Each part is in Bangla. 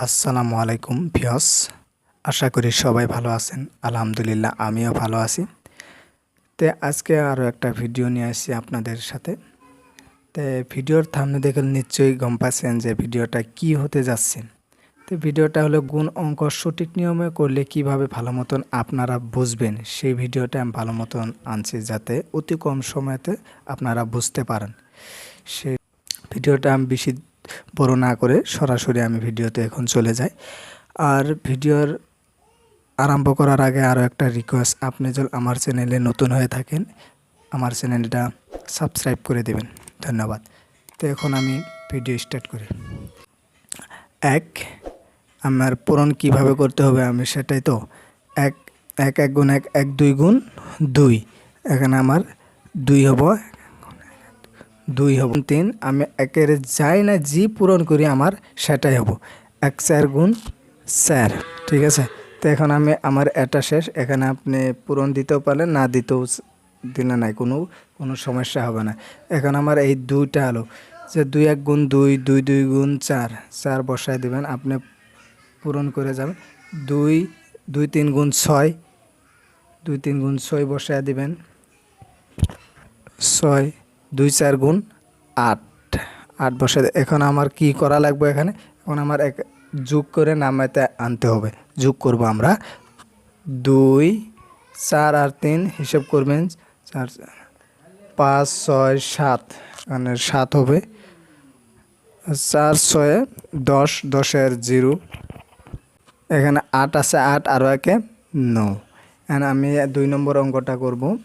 আসসালামু আলাইকুম ভিয়স আশা করি সবাই ভালো আছেন। আলহামদুলিল্লাহ, আমিও ভালো আছি। তে আজকে আরও একটা ভিডিও নিয়ে আসছি আপনাদের সাথে। তে ভিডিওর থামনে দেখে নিশ্চয়ই গম পাচ্ছেন যে ভিডিওটা কি হতে যাচ্ছে। তো ভিডিওটা হলো গুণ অঙ্ক সঠিক নিয়মে করলে কীভাবে ভালো মতন আপনারা বুঝবেন, সেই ভিডিওটা আমি ভালো মতন আনছি যাতে অতি কম সময়তে আপনারা বুঝতে পারেন। সেই ভিডিওটা আমি বেশি বড় না করে সরাসরি আমি ভিডিওতে এখন চলে যাই। আর ভিডিওর আরম্ভ করার আগে আরও একটা রিকোয়েস্ট আপনি যদি আমার চ্যানেলে নতুন হয়ে থাকেন, আমার চ্যানেলটা সাবস্ক্রাইব করে দেবেন। ধন্যবাদ। তো এখন আমি ভিডিও স্টার্ট করি। এক, আমার পূরণ কীভাবে করতে হবে আমি সেটাই তো। এক এক এক গুণ এক এক, দুই গুণ দুই। এখানে আমার দুই হব দুই হব। তিন, আমি একের যাই না জি পূরণ করি আমার, সেটাই হব। এক চার গুণ চার, ঠিক আছে? তো এখন আমি আমার এটা শেষ। এখানে আপনি পূরণ দিতেও পারলেন, না দিতেও দিলে নাই। কোনো কোনো সমস্যা হবে না। এখন আমার এই দুইটা আলো। যে দুই এক গুণ দুই দুই দুই গুণ চার চার বসায় দিবেন, আপনি পূরণ করে যাবেন। দুই দুই তিন গুণ ছয়, দুই তিন গুণ ছয় বসায় দিবেন। ছয় দুই চার গুণ আট। আট বসে এখন আমার কি করা লাগবে এখানে? এখন আমার এক যোগ করে নামাতে আনতে হবে। যোগ করব আমরা। দুই, চার আর তিন, হিসেব করবেন। চার, পাঁচ, ছয়, সাত। এখানে সাত হবে। চার, ছয়ে দশ, দশের জিরো। এখানে আট আছে, আট আরও একে নৌ। এখানে আমি দুই নম্বর অঙ্কটা করব।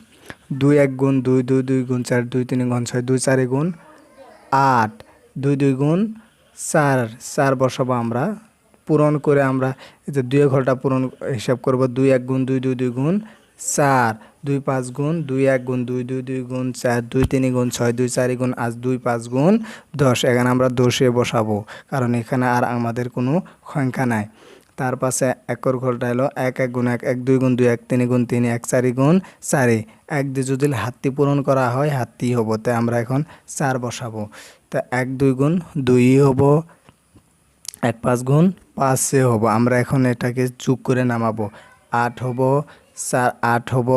দুই এক গুণ দুই দুই দুই গুণ চার দুই তিন গুণ ছয় দুই চারি গুণ আট দুই দুই গুণ চার চার বসাবো আমরা। পূরণ করে আমরা এই যে দুই ঘরটা পূরণ হিসাব করব, দুই এক গুণ দুই দুই দুই গুণ চার, দুই পাঁচ গুণ দুই এক গুণ দুই দুই দুই গুণ চার, দুই তিন গুণ ছয় দুই চারি গুণ আজ দুই পাঁচ গুণ দশ। এখানে আমরা দশে বসাবো, কারণ এখানে আর আমাদের কোনো সংখ্যা নাই। তার পাশে একর ঘরটা হলো এক এক গুণ এক এক, দুই গুণ দুই, এক, তিন গুণ তিন, এক, চারি গুণ চারি। এক দিয়ে যদি হাতটি পূরণ করা হয়, হাতটি হব। তাই আমরা এখন চার বসাবো। তা এক, দুই গুণ দুই হব। এক, পাঁচ গুণ পাঁচে হব। আমরা এখন এটাকে যোগ করে নামাবো। আট হব, চার, আট হব,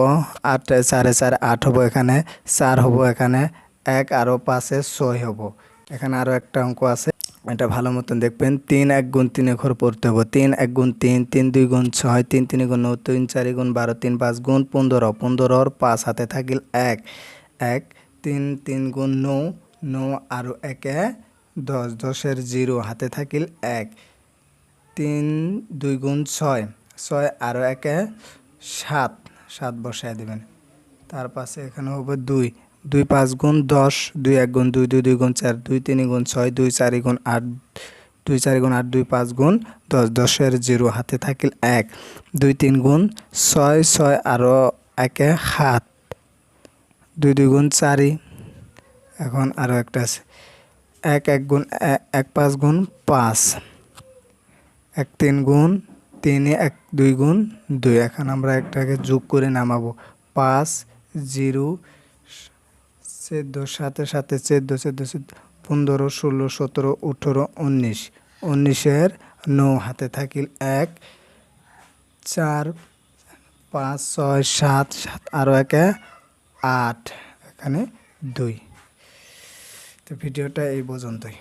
আট, চারে চার, আট হব এখানে, চার হব এখানে, এক আরও পাঁচে ছয় হব। এখানে আরও একটা অঙ্ক আছে। এটা ভালো মতন দেখবেন। তিন এক গুণ তিন ঘর পড়তে হবে। তিন এক গুণ তিন তিন দুই গুণ ছয়, তিন তিন গুণ নয়, তিন চারি গুণ বারো, তিন পাঁচ গুণ পনেরো। পনেরোর পাঁচ হাতে থাকিল এক। এক, তিন তিন গুণ নৌ নৌ আরও একে দশ। দশের জিরো হাতে থাকিল এক। তিন দুই গুণ ছয় ছয় আরও একে সাত। সাত বসায় দেবেন। তার পাশে এখানে হবে দুই। দুই পাঁচ গুণ দশ, দুই এক গুণ দুই দুই দুই গুণ চার, দুই তিন গুণ ছয়, দুই চারি গুণ আট, দুই চারি গুণ আট, দুই পাঁচ গুণ দশ, দশের জিরো হাতে থাকিল এক। দুই তিন গুণ ছয় ছয় আরও একে সাত। দুই দুই গুণ চারি, এখন আরও একটা আছে। এক এক গুণ এক পাঁচ গুণ পাঁচ। এক তিন গুণ তিনে, এক দুই গুণ দুই। এখন আমরা একটাকে যোগ করে নামাবো। পাঁচ, জিরো চোদ্দ সাথে সাথে চোদ্দ, চোদ্দ, চোদ্দ, পনেরো, ষোলো, সতেরো, আঠেরো, উনিশ। উনিশের নৌ হাতে থাকিল এক, চার, পাঁচ, ছয়, সাত সাত আরও একে আট, এখানে দুই। তো ভিডিওটা এই পর্যন্তই।